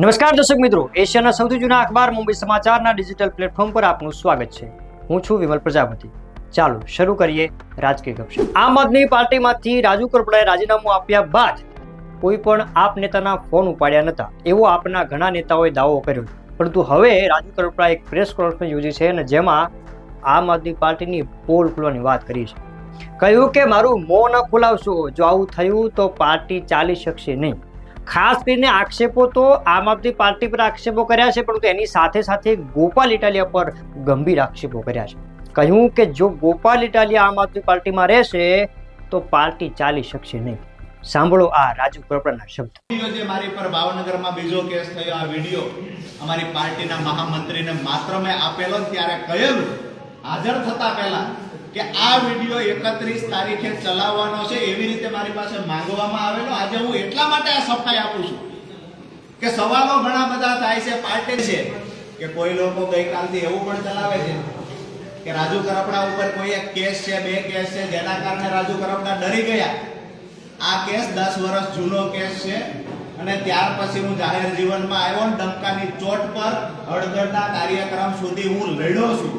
નમસ્કાર દર્શક મિત્રો, એશિયાના સૌથી જૂના અખબાર મુંબઈ સમાચારના ડિજિટલ પ્લેટફોર્મ પર આપનું સ્વાગત છે. હું છું વિમલ પ્રજાપતિ. ચાલો શરૂ કરીએ રાજકીય ગપશપ. આમ આદમી પાર્ટીમાંથી રાજુ કરપડાએ રાજીનામું આપ્યા બાદ કોઈ પણ આપ નેતાના ફોન ઉપાડ્યા નહોતા. એવો આપના ઘણા નેતાઓએ દાવો કર્યો. પરંતુ હવે રાજુ કરપડા એક પ્રેસ કોન્ફરન્સ યોજી છે અને જેમાં આમ આદમી પાર્ટીની પોલ ખોલવાની વાત કરી છે. કહ્યું કે, મારું મોં ન ખોલાવશો. જો આવું થયું તો પાર્ટી ચાલી શકશે નહીં. ખાસ કરીને આક્ષેપો તો આમ આદમી પાર્ટી પર આક્ષેપો કર્યા છે, પરંતુ એની સાથે સાથે ગોપાલ ઇટાલિયા પર ગંભીર આક્ષેપો કર્યા છે. કહ્યું કે જો ગોપાલ ઇટાલિયા આમ આદમી પાર્ટીમાં રહેશે, તો પાર્ટી ચાલી શકશે નહીં. સાંભળો આ રાજુ કરપડાના શબ્દ. મારી પર ભાવનગરમાં બીજો કેસ થયો, આ વીડિયો અમારી પાર્ટીના મહામંત્રીને માત્ર મેં આપેલો ત્યારે કહેલું. હાજર થતા પહેલા કે આ વીડિયો એકત્રીસ તારીખે ચલાવવાનો છે, એવી રીતે મારી પાસે માંગવામાં આવેલો. આજે હું એટલા માટે આ સફાઈ આપું છું કે સવાલો ઘણા બધા થાય છે પાર્ટે છે, કે કોઈ લોકો ગઈકાલથી એવું પણ ચલાવે છે કે રાજુ કરપડા ઉપર કોઈ એક કેસ છે, બે કેસ છે, જેના કારણે રાજુ કરપડા ડરી ગયા. આ કેસ દસ વર્ષ જૂનો કેસ છે અને ત્યાર પછી હું જાહેર જીવનમાં આવ્યો ડંકાની ચોટ પર હળદરના કાર્યક્રમ સુધી હું લડ્યો છું.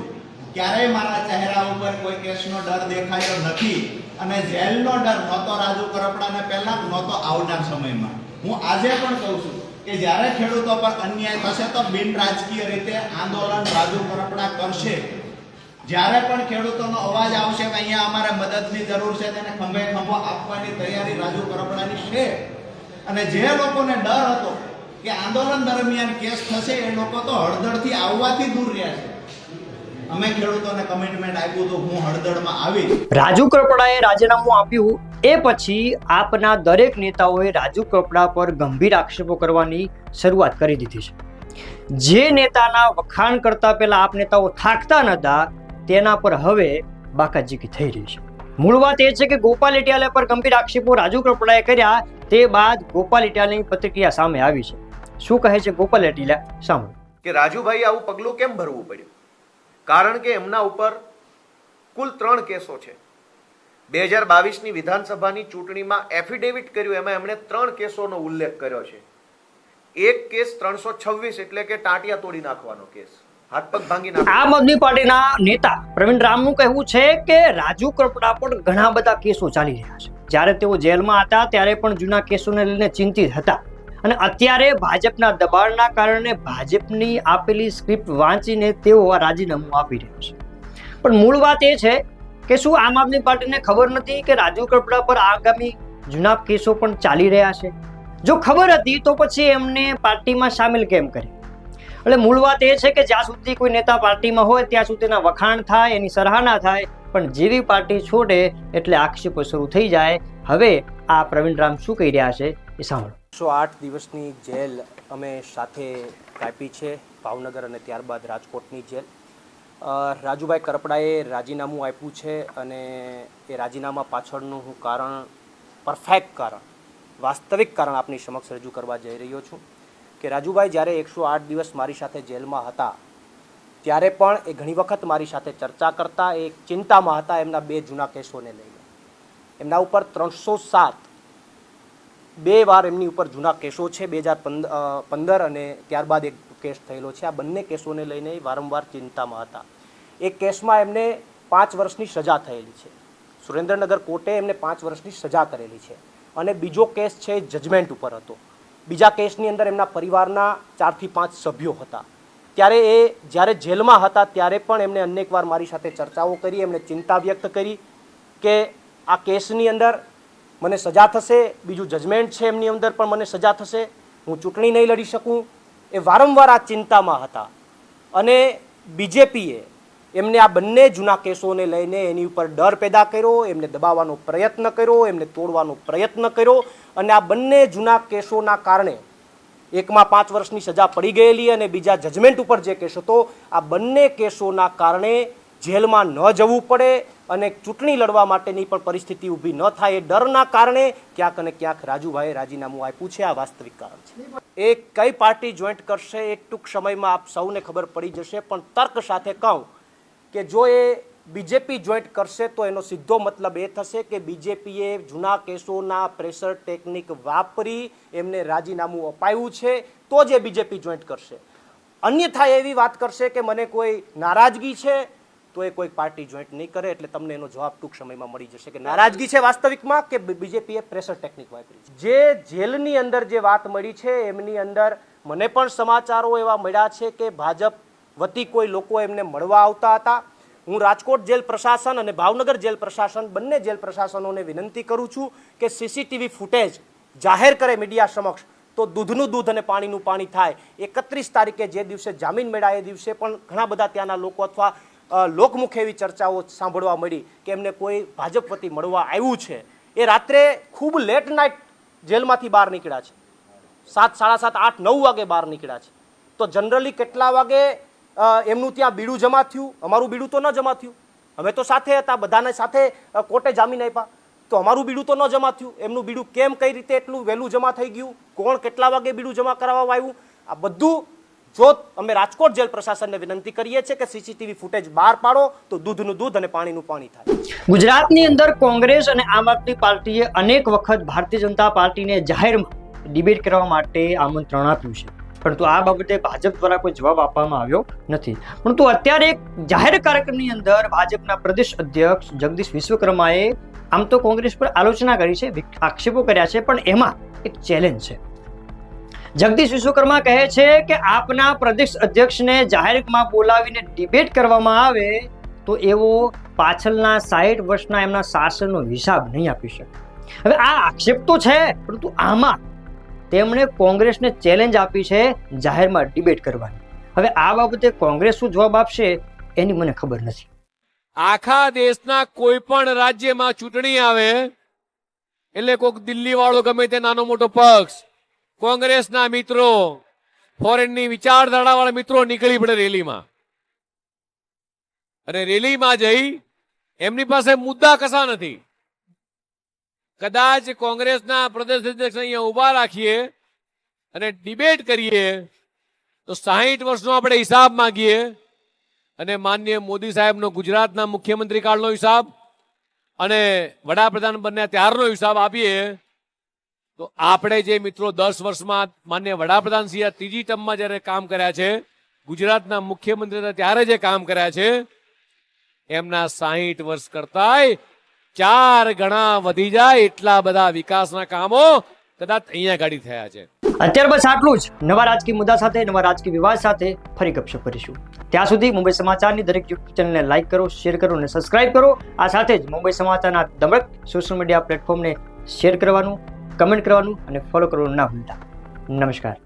ક્યારેય મારા ચહેરા ઉપર કોઈ કેસનો ડર દેખાયો નથી અને જેલનો ડર નહોતો રાજુ કરપડાને પહેલા નહોતો આવનાર સમયમાં. હું આજે પણ કહું છું કે જ્યારે ખેડૂતો પર અન્યાય થશે તો બિન રાજકીય રીતે આંદોલન રાજુ કરપડા કરશે. જ્યારે પણ ખેડૂતોનો અવાજ આવશે કે અહીંયા અમારે મદદની જરૂર છે, તેને ખંભે ખંભો આપવાની તૈયારી રાજુ કરપડાની છે. અને જે લોકોને ડર હતો કે આંદોલન દરમિયાન કેસ થશે, એ લોકો તો હળદળથી આવવાથી દૂર રહ્યા છે. અમે ખેડૂતોને કમિટમેન્ટ આપ્યું તો હું હળદળમાં આવીશ. રાજુ કપડાએ રાજીનામું આપ્યું. એ પછી આપના દરેક નેતાઓએ રાજુ કપડા પર ગંભીર આક્ષેપો કરવાની શરૂઆત કરી દીધી છે. જે નેતાના વખાણ કરતા પહેલા આપ નેતાઓ થાકતા નહોતા તેના પર હવે બાકાજીકી થઈ રહી છે. મૂળ વાત એ છે કે ગોપાલ ઇટિયાલા પર ગંભીર આક્ષેપો રાજુ કપડાએ કર્યા તે બાદ ગોપાલ ઇટિયાલાની પ્રતિક્રિયા સામે આવી છે. શું કહે છે ગોપાલ ઇટિયાલા સામે? કે રાજુભાઈ આવું પગલું કેમ ભરવું પડ્યું? કારણ કે એમના ઉપર કુલ ત્રણ કેસો છે. બે હજાર બાવીસની વિધાનસભાની ચૂંટણીમાં એફિડેવિટ કર્યું, એમાં એમણે ત્રણ કેસોનો ઉલ્લેખ કર્યો છે. એક કેસ ત્રણસો છવ્વીસ એટલે કે ટાંટિયા તોડી નાખવાનો કેસ. આમ આદમી પાર્ટીના નેતા પ્રવીણ રામનું કહેવું છે કે રાજુ કપડા પર ઘણા બધા કેસો ચાલી રહ્યા છે. જ્યારે તેઓ જેલમાં હતા, ત્યારે પણ જૂના કેસોને લઈને ચિંતિત હતા. અને અત્યારે ભાજપના દબાણના કારણે ભાજપની આપેલી સ્ક્રિપ્ટ વાંચીને તેઓ આ રાજીનામું આપી રહ્યા છે. પણ મૂળ વાત એ છે કે શું આમ આદમી પાર્ટીને ખબર નથી કે રાજુ કપડા પર આગામી જૂના કેસો પણ ચાલી રહ્યા છે? જો ખબર હતી તો પછી એમને પાર્ટીમાં સામેલ કેમ કરી? એટલે મૂળ વાત એ છે કે જ્યાં સુધી કોઈ નેતા પાર્ટીમાં હોય ત્યાં સુધી તેના વખાણ થાય, એની સરાહના થાય, પણ જેવી પાર્ટી છોડે એટલે આક્ષેપો શરૂ થઈ જાય. હવે આ પ્રવીણ રામ શું કહી રહ્યા છે એ સાંભળો. એકસો આઠ દિવસની જેલ અમે સાથે કાપી છે, ભાવનગર અને ત્યારબાદ રાજકોટની જેલ. રાજુભાઈ કરપડાએ રાજીનામું આપ્યું છે અને એ રાજીનામા પાછળનું હું કારણ, પરફેક્ટ કારણ, વાસ્તવિક કારણ આપની સમક્ષ રજૂ કરવા જઈ રહ્યો છું કે રાજુભાઈ જ્યારે એકસો આઠ દિવસ મારી સાથે જેલમાં હતા, ત્યારે પણ એ ઘણી વખત મારી સાથે ચર્ચા કરતા, એ ચિંતામાં હતા, એમના બે જૂના કેસોને લઈને. એમના ઉપર ત્રણસો સાત બે વાર એમની ઉપર જૂના કેસો છે, બે હજાર પંદર અને ત્યારબાદ એક કેસ થયેલો છે. આ બંને કેસોને લઈને વારંવાર ચિંતામાં હતા. એક કેસમાં એમને પાંચ વર્ષની સજા થયેલી છે. સુરેન્દ્રનગર કોર્ટે એમને પાંચ વર્ષની સજા કરેલી છે. અને બીજો કેસ છે એ જજમેન્ટ ઉપર હતો. બીજા કેસની અંદર એમના પરિવારના ચારથી પાંચ સભ્યો હતા. ત્યારે એ જ્યારે જેલમાં હતા, ત્યારે પણ એમણે અનેકવાર મારી સાથે ચર્ચાઓ કરી એમણે ચિંતા વ્યક્ત કરી કે આ કેસની અંદર મને સજા થશે, બીજું જજમેન્ટ છે એમની અંદર, પણ મને સજા થશે, હું ચૂંટણી નહીં લડી શકું, એ વારંવાર આ ચિંતામાં હતા. અને બીજેપીએ એમને આ બંને જૂના કેસોને લઈને એની ઉપર ડર પેદા કર્યો, એમને દબાવવાનો પ્રયત્ન કર્યો, એમને તોડવાનો પ્રયત્ન કર્યો, અને આ બંને જૂના કેસોના કારણે એકમાં પાંચ વર્ષની સજા પડી ગયેલી અને બીજા જજમેન્ટ ઉપર જે કેસ હતો, આ બંને કેસોના કારણે જેલમાં ન જવું પડે અને ચૂંટણી લડવા માટેની પણ પરિસ્થિતિ ઊભી ન થાય એ ડરના કારણે ક્યાંક અને ક્યાંક રાજુભાઈએ રાજીનામું આપ્યું છે. આ વાસ્તવિક કારણ છે. એ કઈ પાર્ટી જોઈન્ટ કરશે એ ટૂંક સમયમાં આપ સૌને ખબર પડી જશે, પણ તર્ક સાથે કહું કે જો એ બીજેપી જોઈન્ટ કરશે તો એનો સીધો મતલબ એ થશે કે બીજેપીએ જૂના કેસોના પ્રેશર ટેકનિક વાપરી એમને રાજીનામું અપાયું છે તો જ એ બીજેપી જોઈન્ટ કરશે. અન્યથા એવી વાત કરશે કે મને કોઈ નારાજગી છે તો એ કોઈ પાર્ટી જોઈન્ટ નહીં કરે એટલે તમને એનો જવાબ ટૂંક સમયમાં મળી જશે કે નારાજગી છે વાસ્તવિકમાં કે બીજેપીએ પ્રેશર ટેકનિક વાપરી જે જેલની અંદર જે વાત મળી છે, એમની અંદર મને પણ સમાચારો એવા મળ્યા છે કે ભાજપ વતી કોઈ લોકો એમને મળવા આવતા હતા. હું રાજકોટ જેલ પ્રશાસન અને ભાવનગર જેલ પ્રશાસન બંને જેલ પ્રશાસનોને વિનંતી કરું છું કે સીસીટીવી ફૂટેજ જાહેર કરે મીડિયા સમક્ષ તો દૂધનું દૂધ અને પાણીનું પાણી થાય. એકત્રીસ તારીખે જે દિવસે જામીન મેળા એ દિવસે પણ ઘણા બધા ત્યાંના લોકો અથવા લોકમુખ એવી ચર્ચાઓ સાંભળવા મળી કે એમને કોઈ ભાજપ વતી મળવા આવ્યું છે. એ રાત્રે ખૂબ લેટ નાઇટ જેલમાંથી બહાર નીકળ્યા છે. સાત, સાડા સાત, આઠ, નવ વાગે બહાર નીકળ્યા છે. તો જનરલી કેટલા વાગે એમનું ત્યાં બીડું જમા થયું? અમારું બીડું તો ન જમા થયું. અમે તો સાથે હતા, બધાને સાથે કોર્ટે જામીન આપ્યા. તો અમારું બીડું તો ન જમા થયું. એમનું બીડું કેમ કઈ રીતે એટલું વહેલું જમા થઈ ગયું? કોણ કેટલા વાગે બીડું જમા કરાવવા આવ્યું? આ બધું જો અમે રાજકોટ જેલ પ્રશાસનને વિનંતી કરીએ છીએ કે સીસીટીવી ફૂટેજ બહાર પાડો, તો દૂધનું દૂધ અને પાણીનું પાણી થાય. ગુજરાતની અંદર કોંગ્રેસ અને આમ આદમી પાર્ટીએ અનેક વખત ભારતીય જનતા પાર્ટીને જાહેરમાં ડિબેટ કરવા માટે આમંત્રણ આપ્યું છે. પરંતુ આ બાબતે ભાજપ દ્વારા કોઈ જવાબ આપવામાં આવ્યો નથી. પરંતુ અત્યારે એક જાહેર કાર્યક્રમની અંદર ભાજપના પ્રદેશ અધ્યક્ષ જગદીશ વિશ્વકર્માએ આમ તો કોંગ્રેસ પર આલોચના કરી છે આક્ષેપો કર્યા છે, પણ એમાં એક ચેલેન્જ છે. જગદીશ વિશ્વકર્મા કહે છે કે આપના પ્રદેશ અધ્યક્ષને જાહેરમાં બોલાવીને ડિબેટ કરવામાં આવે તો એવો પાછળના સાઠ વર્ષના એમના શાસનનો હિસાબ નહીં આપી શકે. હવે આ આક્ષેપ તો છે, પરંતુ આમાં તેમણે કોંગ્રેસને ચેલેન્જ આપી છે જાહેરમાં ડિબેટ કરવાની. હવે આ બાબતે કોંગ્રેસ શું જવાબ આપશે એની મને ખબર નથી. આખા દેશના કોઈ પણ રાજ્યમાં ચૂંટણી આવે, એટલે કોઈક દિલ્હી વાળો ગમે તે નાનો મોટો પક્ષ કોંગ્રેસના મિત્રો, ફોરેનની વિચારધારા વાળા મિત્રો નીકળી પડે રેલીમાં. અને રેલીમાં જઈ એમની પાસે મુદ્દા કશા નથી. કદાચ કોંગ્રેસના પ્રદેશ અધ્યક્ષ અહીંયા ઊભા રાખીએ અને ડિબેટ કરીએ, તો સાહીઠ વર્ષનો આપણે હિસાબ માંગીએ. અને માન્ય મોદી સાહેબનો ગુજરાતના મુખ્યમંત્રી કાળનો હિસાબ અને વડાપ્રધાન બન્યા ત્યારનો હિસાબ આપીએ. તો આપણે જે મિત્રો દસ વર્ષમાં માન્ય વડાપ્રધાન સિંહ ત્રીજી ટર્મમાં જ્યારે કામ કર્યા છે, ગુજરાતના મુખ્યમંત્રી ત્યારે જે કામ કર્યા છે, એમના સાહીઠ વર્ષ કરતાંય ચાર ગણા વધી જાય એટલા બધા વિકાસના કામો કદાચ અહીંયા ગાડી થયા છે. અત્યાર બસ આટલું જ. નવા રાજકીય મુદ્દા સાથે, નવા રાજકીય વિવાદ સાથે ફરી ગપશપ કરીશું. ત્યાં સુધી મુંબઈ સમાચારની દરેક યુટ્યુબ ચેનલને લાઈક કરો, શેર કરો અને સબસ્ક્રાઇબ કરો. આ સાથે જ મુંબઈ સમાચારના દમક સોશિયલ મીડિયા પ્લેટફોર્મને શેર કરવાનું કમેન્ટ કરવાનું અને ફોલો કરવાનું ના ભૂલતા. નમસ્કાર.